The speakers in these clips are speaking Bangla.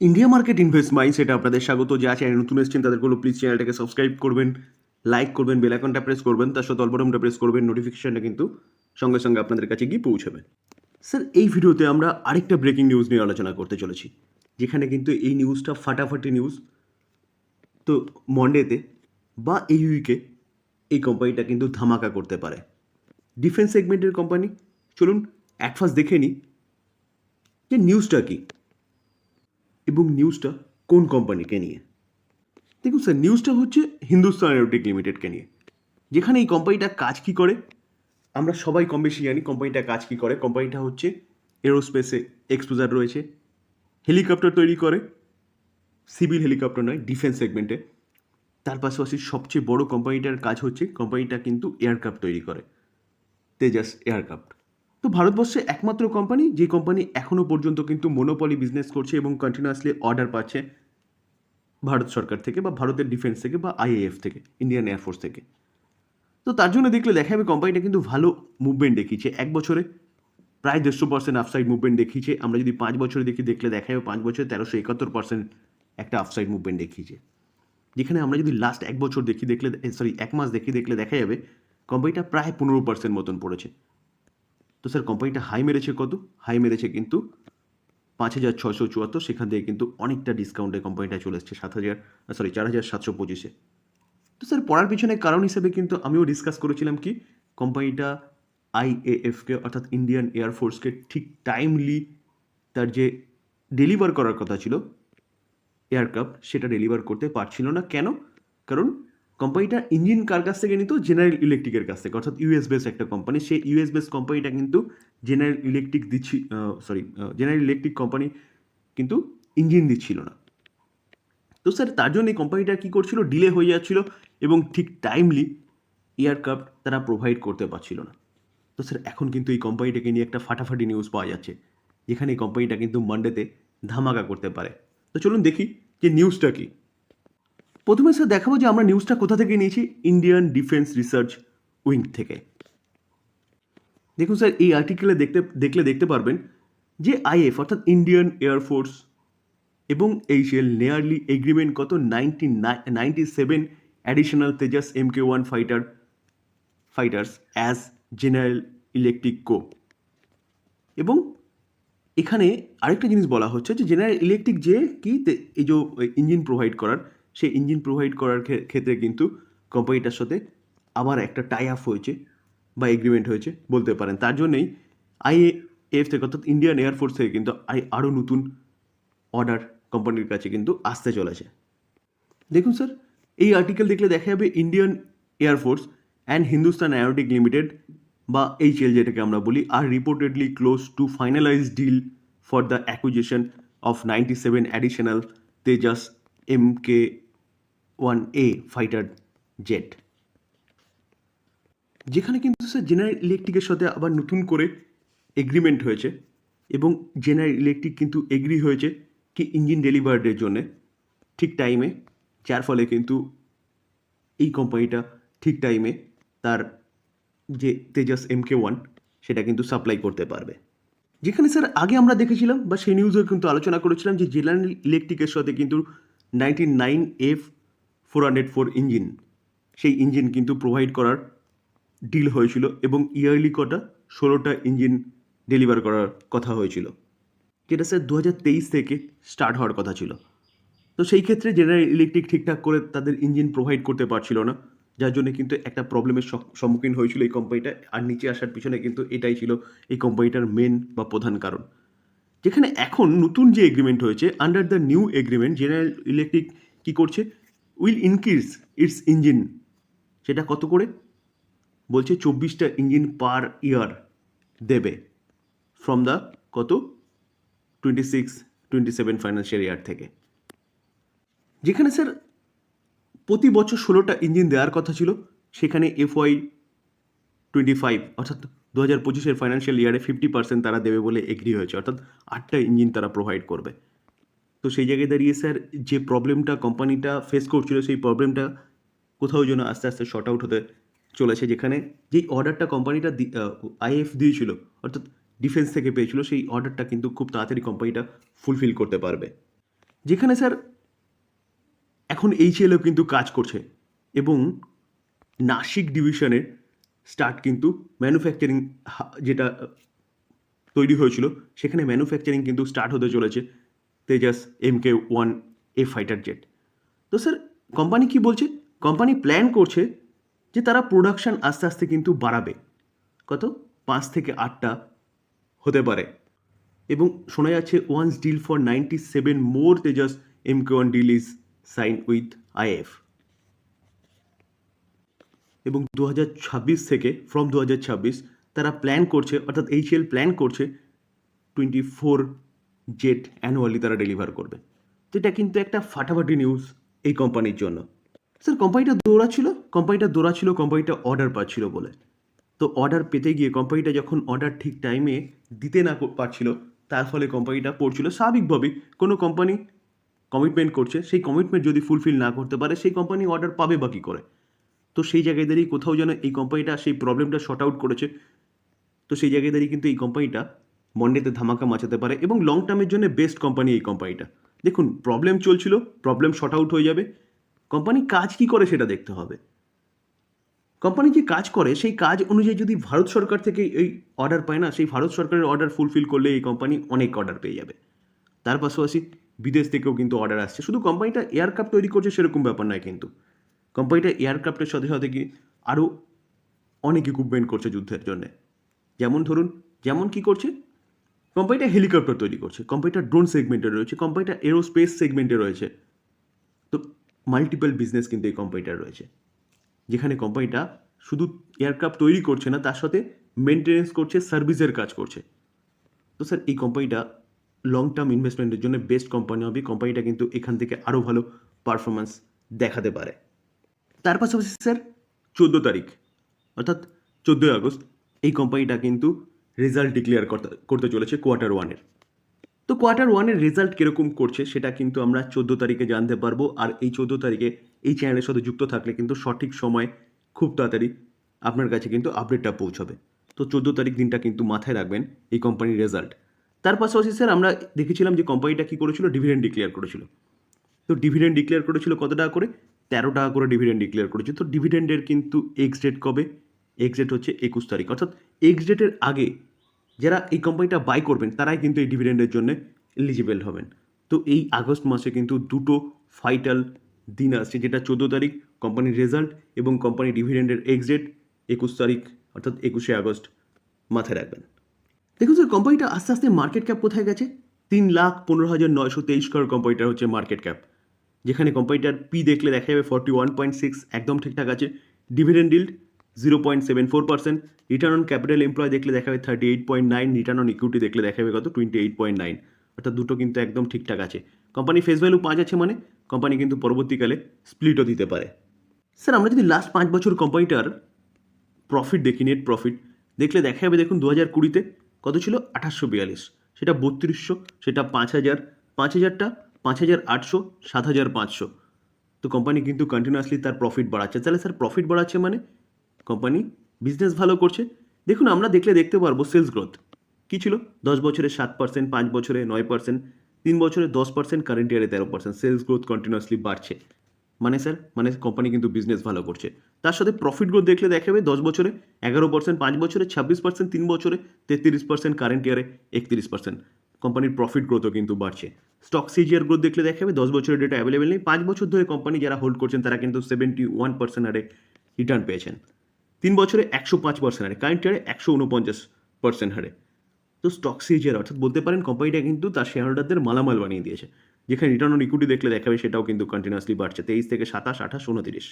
ইন্ডিয়া মার্কেট ইনভেস্ট মাইন্ড সেটা আপনাদের স্বাগত। যা চ্যানেল নতুন এসেছেন তাদের কোনো প্লিজ চ্যানেলটাকে সাবস্ক্রাইব করবেন লাইক করবেন বেল আইকনটা প্রেস করবেন, তার সাথে অলবটনটা প্রেস করবেন নোটিফিকেশনটা কিন্তু সঙ্গে সঙ্গে আপনাদের কাছে গিয়ে পৌঁছাবে। স্যার এই ভিডিওতে আমরা আরেকটা ব্রেকিং নিউজ নিয়ে আলোচনা করতে চলেছি, যেখানে কিন্তু এই নিউজটা ফাটাফাটি নিউজ তো মন্ডেতে বা এই উইকে এই কোম্পানিটা কিন্তু ধামাকা করতে পারে। ডিফেন্স সেগমেন্টের কোম্পানি চলুন এক ফার্স্ট দেখে নিই যে নিউজটা কী। এবং নিউজটা কোন কোম্পানিকে নিয়ে? দেখুন স্যার নিউজটা হচ্ছে হিন্দুস্তান এরোটিক লিমিটেডকে নিয়ে। যেখানে এই কোম্পানিটা কাজ কি করে? আমরা সবাই কম বেশি জানি কোম্পানিটা কাজ কি করে। কোম্পানিটা হচ্ছে এরোস্পেসে এক্সপোজার রয়েছে হেলিকপ্টার তৈরি করে সিভিল হেলিকপ্টার নয় ডিফেন্স সেগমেন্টে তার পাশাপাশি সবচেয়ে বড় কোম্পানিটার কাজ হচ্ছে কোম্পানিটা কিন্তু এয়ারক্রাফট তৈরি করে। তেজাস এয়ারক্রাফট তো ভারতবর্ষে একমাত্র কোম্পানি যে কোম্পানি এখনও পর্যন্ত কিন্তু মনোপলি বিজনেস করছে এবং কন্টিনিউয়াসলি অর্ডার পাচ্ছে ভারত সরকার থেকে বা ভারতের ডিফেন্স থেকে বা আইএএফ থেকে ইন্ডিয়ান এয়ারফোর্স থেকে। তো তার জন্য দেখলে দেখা যাবে কোম্পানিটা কিন্তু ভালো মুভমেন্ট দেখিয়েছে। এক বছরে প্রায় দেড়শো পার্সেন্ট আফসাইড মুভমেন্ট দেখিয়েছে। আমরা যদি পাঁচ বছরে দেখি, দেখলে দেখা যাবে পাঁচ বছরে তেরোশো একাত্তর পার্সেন্ট একটা আফসাইড মুভমেন্ট দেখিয়েছে। যেখানে আমরা যদি লাস্ট এক বছর দেখি, দেখলে সরি এক মাস দেখি, দেখলে দেখা যাবে কোম্পানিটা প্রায় পনেরো পার্সেন্ট মতন পড়েছে। তো স্যার কোম্পানিটা হাই মেরেছে কত? হাই মেরেছে কিন্তু পাঁচ হাজার ছশো চুয়াত্তর, সেখান থেকে কিন্তু অনেকটা ডিসকাউন্টে কোম্পানিটা চলে এসছে, সাত হাজার সরি চার হাজার সাতশো পঁচিশে। তো স্যার, পড়ার পিছনে কারণ হিসেবে কিন্তু আমিও ডিসকাস করেছিলাম কি কোম্পানিটা আইএএফকে অর্থাৎ ইন্ডিয়ান এয়ারফোর্সকে ঠিক টাইমলি তার যে ডেলিভার করার কথা ছিল এয়ারক্রাফট সেটা ডেলিভার করতে পারছিল না। কেন? কারণ কোম্পানিটা ইঞ্জিন কার কাছ থেকে নিত? জেনারেল ইলেকট্রিকের কাছ থেকে। অর্থাৎ ইউএস বেস একটা কোম্পানি সেই ইউএস বেস কোম্পানিটা কিন্তু জেনারেল ইলেকট্রিক দিচ্ছি সরি জেনারেল ইলেকট্রিক কোম্পানি কিন্তু ইঞ্জিন দিচ্ছিল না। তো স্যার, তার জন্য এই কোম্পানিটা কী করছিল? ডিলে হয়ে যাচ্ছিল এবং ঠিক টাইমলি এয়ারক্রাফট তারা প্রোভাইড করতে পারছিল না। তো স্যার, এখন কিন্তু এই কোম্পানিটাকে নিয়ে একটা ফাটাফাটি নিউজ পাওয়া যাচ্ছে। যেখানে এই কোম্পানিটা কিন্তু মানডেতে ধামাকা করতে পারে। তো চলুন দেখি যে নিউজটা কী। প্রথমে স্যার দেখাবো যে আমরা নিউজটা কোথা থেকে নিয়েছি? ইন্ডিয়ান ডিফেন্স রিসার্চ উইং থেকে। দেখুন স্যার এই আর্টিকেলে দেখতে, দেখলে দেখতে পারবেন যে আইএফ অর্থাৎ ইন্ডিয়ান এয়ারফোর্স এবং এইচএল নেয়ারলি এগ্রিমেন্ট কত? Ninety ninety seven additional Tejas M K one fighter fighters as General Electric co এবং এখানে আরেকটা জিনিস বলা হচ্ছে যে জেনারেল ইলেকট্রিক যে কি? এই যে ইঞ্জিন প্রোভাইড করার সেই ইঞ্জিন প্রোভাইড করার ক্ষে- ক্ষেত্রে কিন্তু কোম্পানিটার সাথে আবার একটা টাই আপ হয়েছে বা এগ্রিমেন্ট হয়েছে বলতে পারেন। তার জন্যই আইএএফ থেকে অর্থাৎ ইন্ডিয়ান এয়ারফোর্স থেকে কিন্তু আই- আরও নতুন অর্ডার কোম্পানির কাছে কিন্তু আসতে চলেছে। দেখুন স্যার এই আর্টিকেল দেখলে দেখা যাবে Indian Air Force and Hindustan Aeronautics Limited বা এইচএল যেটাকে আমরা বলি are reportedly close to finalize deal for the acquisition of ninety seven additional Tejas M K one A fighter jet যেখানে কিন্তু স্যার জেনারেল ইলেকট্রিকের সাথে আবার নতুন করে এগ্রিমেন্ট হয়েছে এবং জেনারেল ইলেকট্রিক কিন্তু এগ্রি হয়েছে কি ইঞ্জিন ডেলিভারের জন্যে। ঠিক টাইমে যার ফলে কিন্তু এই কোম্পানিটা ঠিক টাইমে তার যে তেজাস এম কে ওয়ান সেটা কিন্তু সাপ্লাই করতে পারবে। যেখানে স্যার আগে আমরা দেখেছিলাম বা সেই নিউজেও কিন্তু আলোচনা করেছিলাম যে জেনারেল ইলেকট্রিকের সাথে কিন্তু ninety nine F four hundred four engine. সেই ইঞ্জিন কিন্তু প্রোভাইড করার ডিল হয়েছিল এবং ইয়ারলি কটা ষোলোটা ইঞ্জিন ডেলিভার করার কথা হয়েছিল। যেটা স্যার দু হাজার তেইশ থেকে স্টার্ট হওয়ার কথা ছিল। তো সেই ক্ষেত্রে জেনারেল ইলেকট্রিক ঠিকঠাক করে তাদের ইঞ্জিন প্রোভাইড করতে পারছিল না। যার জন্য কিন্তু একটা প্রবলেমের সম্মুখীন হয়েছিল এই কোম্পানিটা আর নিচে আসার পিছনে কিন্তু এটাই ছিল এই কোম্পানিটার মেন বা প্রধান কারণ। যেখানে এখন নতুন যে এগ্রিমেন্ট হয়েছে under the new agreement General Electric কী করছে? উইল ইনক্রিজ ইটস ইঞ্জিন সেটা কত করে? বলছে চব্বিশটা ইঞ্জিন পার ইয়ার দেবে। ফ্রম দ্য কত? Twenty six twenty seven financial year থেকে। যেখানে স্যার প্রতি বছর ষোলোটা ইঞ্জিন দেওয়ার কথা ছিল, সেখানে এফওয়াই টোয়েন্টি ফাইভ অর্থাৎ দু হাজার পঁচিশের ফাইন্যান্সিয়াল ইয়ারে ফিফটি পার্সেন্ট তারা দেবে বলে এগ্রি হয়েছে। অর্থাৎ আটটা ইঞ্জিন তারা প্রোভাইড করবে। তো সেই জায়গায় দাঁড়িয়ে স্যার যে প্রবলেমটা কোম্পানিটা ফেস করছিল, সেই প্রবলেমটা কোথাও যেন আস্তে আস্তে শর্ট আউট হতে চলেছে। যেখানে যেই অর্ডারটা কোম্পানিটা আইএফ দিয়েছিল, অর্থাৎ ডিফেন্স থেকে পেয়েছিল, সেই অর্ডারটা কিন্তু খুব তাড়াতাড়ি কোম্পানিটা ফুলফিল করতে পারবে। যেখানে স্যার এখন এইচএলও কিন্তু কাজ করছে এবং নাসিক ডিভিশনের স্টার্ট কিন্তু ম্যানুফ্যাকচারিং যেটা তৈরি হয়েছিল, সেখানে ম্যানুফ্যাকচারিং কিন্তু স্টার্ট হতে চলেছে Tejas M K one A fighter jet তো স্যার কোম্পানি কি বলছে? কোম্পানি প্ল্যান করছে যে তারা প্রোডাকশন আস্তে আস্তে কিন্তু বাড়াবে। কত? পাঁচ থেকে আটটা হতে পারে। এবং শোনা যাচ্ছে once deal for ninety seven more Tejas M K one deal is sign with IAF এবং দু থেকে ফ্রম দু তারা প্ল্যান করছে, অর্থাৎ এইচএল প্ল্যান করছে টোয়েন্টি ফোর জেট অ্যানুয়ালি তারা ডেলিভার করবে। তো এটা কিন্তু একটা ফাটাফাটি নিউজ এই কোম্পানির জন্য। স্যার কোম্পানিটা দৌড়াচ্ছিল? কোম্পানিটা দৌড়াচ্ছিল কোম্পানিটা অর্ডার পাচ্ছিল বলে। তো অর্ডার পেতে গিয়ে কোম্পানিটা যখন অর্ডার ঠিক টাইমে দিতে না পারছিল, তার ফলে কোম্পানিটা পড়ছিল। স্বাভাবিকভাবেই কোনো কোম্পানি কমিটমেন্ট করছে, সেই কমিটমেন্ট যদি ফুলফিল না করতে পারে, সেই কোম্পানি অর্ডার পাবে বা কী করে? তো সেই জায়গায় দাঁড়িয়ে কোথাও যেন এই কোম্পানিটা সেই প্রবলেমটা শর্ট আউট করেছে। তো সেই জায়গায় দাঁড়িয়ে কিন্তু এই কোম্পানিটা মন্ডেতে ধামাকা মাচাতে পারে এবং লং টার্মের জন্য বেস্ট কোম্পানি এই কোম্পানিটা দেখুন প্রবলেম চলছিল প্রবলেম শর্ট আউট হয়ে যাবে। কোম্পানি কাজ কি করে সেটা দেখতে হবে। কোম্পানি যে কাজ করে, সেই কাজ অনুযায়ী যদি ভারত সরকার থেকে এই অর্ডার পায় না, সেই ভারত সরকারের অর্ডার ফুলফিল করলে এই কোম্পানি অনেক অর্ডার পেয়ে যাবে। তার পাশাপাশি বিদেশ থেকেও কিন্তু অর্ডার আসছে। শুধু কোম্পানিটা এয়ারক্রাফট তৈরি করছে সেরকম ব্যাপার নয় কিন্তু। কোম্পানিটা এয়ারক্রাফটের সাথে সাথে কি আরও অনেক ইকুইপমেন্ট করছে যুদ্ধের জন্য। যেমন ধরুন, যেমন কি করছে? কোম্পানিটা হেলিকপ্টার তৈরি করছে। কোম্পানিটা ড্রোন সেগমেন্টে রয়েছে। কোম্পানিটা এরোস্পেস সেগমেন্টে রয়েছে। তো মাল্টিপল বিজনেস কিন্তু এই কোম্পানিটার রয়েছে। যেখানে কোম্পানিটা শুধু এয়ারক্রাফট তৈরি করছে না, তার সাথে মেনটেনেন্স করছে সার্ভিসের কাজ করছে। তো স্যার এই কোম্পানিটা লং টার্ম ইনভেস্টমেন্টের জন্য বেস্ট কোম্পানি হবে। কোম্পানিটা কিন্তু এখান থেকে আরও ভালো পারফরমেন্স দেখাতে পারে। তার পাশাপাশি স্যার চোদ্দ তারিখ, অর্থাৎ চোদ্দোই আগস্ট, এই কোম্পানিটা কিন্তু রেজাল্ট ডিক্লেয়ার করতে চলেছে কোয়ার্টার ওয়ানের তো কোয়ার্টার ওয়ানের রেজাল্ট কীরকম করছে সেটা কিন্তু আমরা চোদ্দ তারিখে জানতে পারব, আর এই চোদ্দ তারিখে এই চ্যানেলের সাথে যুক্ত থাকলে কিন্তু সঠিক সময় খুব তাড়াতাড়ি আপনার কাছে কিন্তু আপডেটটা পৌঁছাবে। তো চোদ্দ তারিখ দিনটা কিন্তু মাথায় রাখবেন এই কোম্পানির রেজাল্ট তার পাশাপাশি স্যার আমরা দেখেছিলাম যে কোম্পানিটা কী করেছিল? ডিভিডেন্ড ডিক্লেয়ার করেছিল। তো ডিভিডেন্ড ডিক্লেয়ার করেছিল কত টাকা করে? তেরো টাকা করে ডিভিডেন্ড ডিক্লেয়ার করেছে। তো ডিভিডেন্ডের কিন্তু এক্স ডেট কবে? এক্স ডেট হচ্ছে একুশ তারিখ। অর্থাৎ এক্স ডেটের আগে যারা এই কোম্পানিটা বাই করবেন, তারাই কিন্তু এই ডিভিডেন্ডের জন্য এলিজিবল হবেন। তো এই আগস্ট মাসে কিন্তু দুটো ফাইটাল দিন আসছে, যেটা চোদ্দ তারিখ কোম্পানির রেজাল্ট এবং কোম্পানি ডিভিডেন্ডের এক্স ডেট একুশ তারিখ, অর্থাৎ একুশে আগস্ট মাথায় রাখবেন। দেখুন স্যার কোম্পানিটা আস্তে আস্তে মার্কেট ক্যাপ কোথায় গেছে? তিন লাখ পনেরো হাজার নয়শো তেইশ করোড় কোম্পানিটার হচ্ছে মার্কেট ক্যাপ যেখানে কোম্পানিটার পি দেখলে দেখা যাবে ফর্টি ওয়ান পয়েন্ট সিক্স একদম ঠিকঠাক আছে। Dividend yield zero point seven four percent return on capital employ দেখলে দেখা যাবে thirty eight point nine return on equity দেখলে দেখা যাবে কত? টোয়েন্টি এইট পয়েন্ট নাইন অর্থাৎ দুটো কিন্তু একদম ঠিকঠাক আছে। কোম্পানি ফেস ভ্যালু পাঁচ আছে মানে কোম্পানি কিন্তু পরবর্তীকালে স্প্লিটও দিতে পারে। স্যার আমরা যদি লাস্ট পাঁচ বছর কোম্পানিটার প্রফিট দেখি নেট প্রফিট দেখলে দেখা যাবে দেখুন দু হাজার কুড়িতে কত ছিল? আঠাশশো বিয়াল্লিশ। সেটা বত্রিশশো, সেটা পাঁচ হাজার, পাঁচ হাজারটা পাঁচ হাজার আটশো, সাত হাজার পাঁচশো। তো কোম্পানি কিন্তু কন্টিনিউয়াসলি তার প্রফিট বাড়াচ্ছে। তাহলে স্যার প্রফিট বাড়াচ্ছে মানে কোম্পানি বিজনেস ভালো করছে। দেখুন, আমরা দেখলে দেখতে পারব সেলস গ্রোথ কী ছিল? দশ বছরে সাত পার্সেন্ট পাঁচ বছরে নয় পার্সেন্ট তিন বছরে দশ পার্সেন্ট কারেন্ট ইয়ারে তেরো পার্সেন্ট সেলস গ্রোথ কন্টিনিউয়াসলি বাড়ছে। মানে স্যার মানে কোম্পানি কিন্তু বিজনেস ভালো করছে। তার সাথে প্রফিট গ্রোথ দেখলে দেখাবে, দশ বছরে এগারো পার্সেন্ট পাঁচ বছরে ছাব্বিশ পার্সেন্ট তিন বছরে তেত্রিশ পার্সেন্ট কারেন্ট ইয়ারে একত্রিশ পার্সেন্ট কোম্পানির প্রফিট গ্রোথও কিন্তু বাড়ছে। স্টক সিজিআর গ্রোথ দেখলে দেখাবে দশ বছরের ডেটা অ্যাভেলেবেল নেই। পাঁচ বছর ধরে কোম্পানি যারা হোল্ড করছেন, তারা কিন্তু সেভেন্টি ওয়ান পার্সেন্ট হারে রিটার্ন পেয়েছেন। তিন বছরে একশো পাঁচ পার্সেন্ট হারে কারেন্ট ইয়ারে একশো উনপঞ্চাশ পার্সেন্ট হারে। তো স্টক সিজিআর অর্থাৎ বলতে পারেন কোম্পানিটা কিন্তু তার শেয়ার হোল্ডারদের মালামাল বানিয়ে দিয়েছে। যেখানে রিটার্ন অন ইকুইটি দেখলে দেখাবে, সেটাও কিন্তু কন্টিনিউয়াসলি বাড়ছে, তেইশ থেকে সাতাশ, আঠাশ, উনতিরিশ।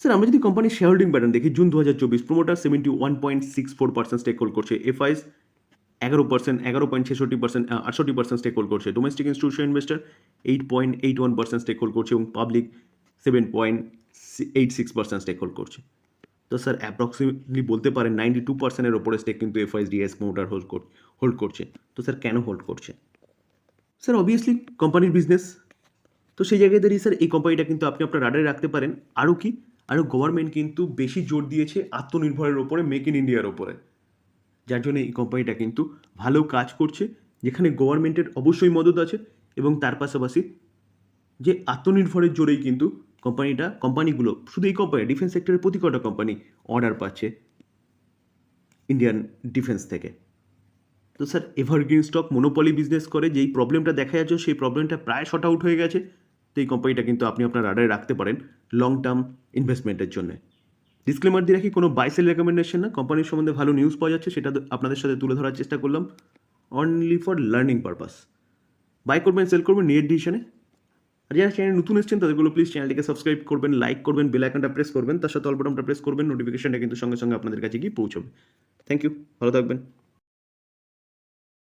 স্যার আমরা যদি কোম্পানির শেয়ার হোল্ডিং প্যাটার্ন দেখি জুন দু হাজার চব্বিশ promoter seventy one point six four percent stake hold করছে এফআইস এগারো পার্সেন্ট এগারো পয়েন্ট ছেষট্টি পার্সেন্ট আটষট্টি পার্সেন্ট স্টেক হোল্ড করছে। Domestic institution investor eight point eight one percent stake hold করছে এবং public seven point eight six percent stake hold করছে। তো স্যার অ্যাপ্রক্সিমেটলি বলতে পারেন নাইনটি টু পার্সেন্টের ওপরে স্টেক কিন্তু FIIs DIIs promoter hold hold করছে। তো স্যার কেন হোল্ড করছে? স্যার অবভিয়াসলি কোম্পানির বিজনেস তো সেই জায়গায় দাঁড়িয়ে স্যার এই কোম্পানিটা কিন্তু আপনি আপনার রাডারে রাখতে পারেন। আরও কি? আরও গভর্নমেন্ট কিন্তু বেশি জোর দিয়েছে আত্মনির্ভরের ওপরে মেক ইন ইন্ডিয়ার ওপরে যার জন্য এই কোম্পানিটা কিন্তু ভালো কাজ করছে, যেখানে গভর্নমেন্টের অবশ্যই মদত আছে এবং তার পাশাপাশি যে আত্মনির্ভরের জোরেই কিন্তু কোম্পানিটা কোম্পানিগুলো শুধু এই কোম্পানি ডিফেন্স সেক্টরের প্রতি কটা কোম্পানি অর্ডার পাচ্ছে ইন্ডিয়ান ডিফেন্স থেকে। তো sir evergreen stock monopoly business করে, যেই প্রবলেমটা দেখা যাচ্ছে, সেই প্রবলেমটা প্রায় শর্ট আউট হয়ে গেছে। তো এই কোম্পানিটা কিন্তু আপনি আপনার রাডারে রাখতে পারেন লং টার্ম ইনভেস্টমেন্টের জন্য। ডিসক্লেমার দিয়ে রাখি, কোনো বাইসেল রেকমেন্ডেশন না। কোম্পানির সম্বন্ধে ভালো নিউজ পাওয়া যাচ্ছে, সেটা আপনাদের সাথে তুলে ধরার চেষ্টা করলাম। Only for learning purpose buy করবেন সেল করবেন নিয়ের ডিসিশনে আর যারা চ্যানেল নতুন এসছেন, তাদেরগুলো প্লিজ চ্যানেলটিকে সাবস্ক্রাইব করবেন লাইক করবেন বেল আইকনটা প্রেস করবেন। তার সাথে অল বাটনটা প্রেস করবেন নোটিফিকেশনটা কিন্তু সঙ্গে সঙ্গে আপনাদের কাছে গিয়ে পৌঁছবে। থ্যাংক ইউ ভালো থাকবেন।